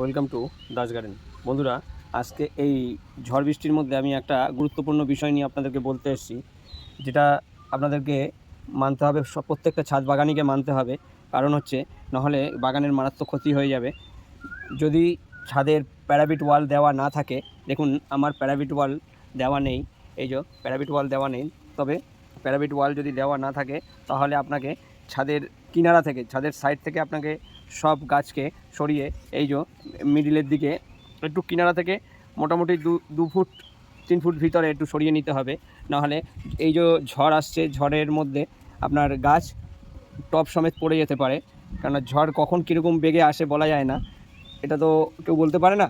Welcome to Das garden. বন্ধুরা, আজকে এই ঝড় বৃষ্টির মধ্যে আমি একটা গুরুত্বপূর্ণ বিষয় নিয়ে আপনাদেরকে বলতে এসেছি, যেটা আপনাদেরকে মানতে হবে সব প্রত্যেকটা ছাদ বাগানিকে মানতে হবে। কারণ হচ্ছে, নাহলে বাগানের মারাত্মক ক্ষতি হয়ে যাবে। যদি ছাদের প্যারাবিট ওয়াল দেওয়া না থাকে, দেখুন, আমার প্যারাবিট ওয়াল দেওয়া নেই, এই যে প্যারাবিট ওয়াল দেওয়া নেই, তবে প্যারাবিট ওয়াল যদি দেওয়া না থাকে, তাহলে আপনাকে ছাদের কিনারা থেকে, ছাদের সাইড থেকে আপনাকে সব গাছকে সরিয়ে এই যে মিডিলের দিকে একটু কিনারা থেকে মোটামুটি দু দু ফুট, তিন ফুট ভিতরে একটু সরিয়ে নিতে হবে। নাহলে এই যে ঝড় আসছে, ঝড়ের মধ্যে আপনার গাছ টপ সমেত পড়ে যেতে পারে। কেননা ঝড় কখন কীরকম বেগে আসে বলা যায় না। এটা তো কেউ বলতে পারে না।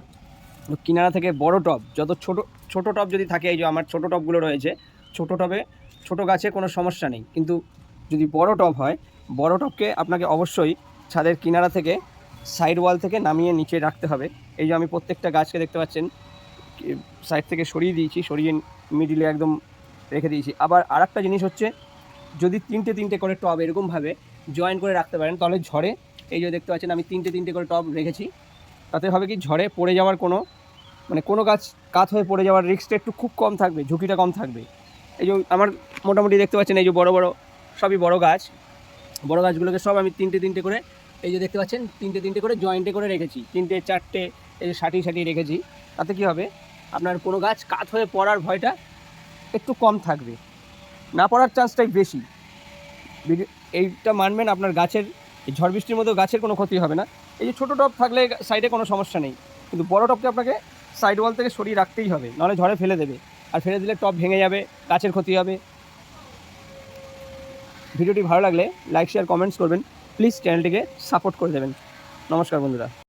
কিনারা থেকে বড় টব যত ছোট ছোট টব যদি থাকে, এই যে আমার ছোট টবগুলো রয়েছে, ছোট টবে ছোট গাছে কোনো সমস্যা নেই। কিন্তু যদি বড় টব হয় বড় টপকে আপনাকে অবশ্যই ছাদের কিনারা থেকে সাইড ওয়াল থেকে নামিয়ে নিচে রাখতে হবে। এই যে আমি প্রত্যেকটা গাছকে দেখতে পাচ্ছেন সাইড থেকে সরিয়ে দিয়েছি, সরিয়ে মিডিলে একদম রেখে দিয়েছি। আবার আরেকটা জিনিস হচ্ছে, যদি তিনটে তিনটে করে টব এরকমভাবে জয়েন করে রাখতে পারেন, তাহলে ঝড়ে, এই যে দেখতে পাচ্ছেন আমি তিনটে তিনটে করে টব রেখেছি, তাতে হবে কি ঝড়ে পড়ে যাওয়ার কোনো মানে কোনো গাছ কাত হয়ে পড়ে যাওয়ার রিস্কটা একটু খুব কম থাকবে, ঝুঁকিটা কম থাকবে। এই যে আমার মোটামুটি দেখতে পাচ্ছেন এই যে বড় বড়, সবই বড় গাছ। বড় গাছগুলোকে সব আমি তিনটে তিনটে করে, এই যে দেখতে পাচ্ছেন, তিনটে তিনটে করে জয়েন্টে করে রেখেছি। তিনটে, চারটে, এই যে সাটিয়ে সাটিয়ে রেখেছি। তাতে কি হবে? আপনার কোনো গাছ কাত হয়ে পড়ার ভয়টা একটু কম থাকবে। না পড়ার চান্সটাই বেশি। এইটা মানবেন আপনার গাছের ঝড় বৃষ্টির মধ্যেও গাছের কোনো ক্ষতি হবে না। এই যে ছোটো টব থাকলে সাইডে কোনো সমস্যা নেই। কিন্তু বড় টবকে আপনাকে সাইড ওয়াল থেকে সরিয়ে রাখতেই হবে। নাহলে ঝড়ে ফেলে দেবে। আর ফেলে দিলে টব ভেঙে যাবে, গাছের ক্ষতি হবে। ভিডিওটি ভালো লাগলে লাইক শেয়ার কমেন্টস করবেন। প্লিজ চ্যানেলটিকে সাপোর্ট করে দেবেন। নমস্কার বন্ধুরা।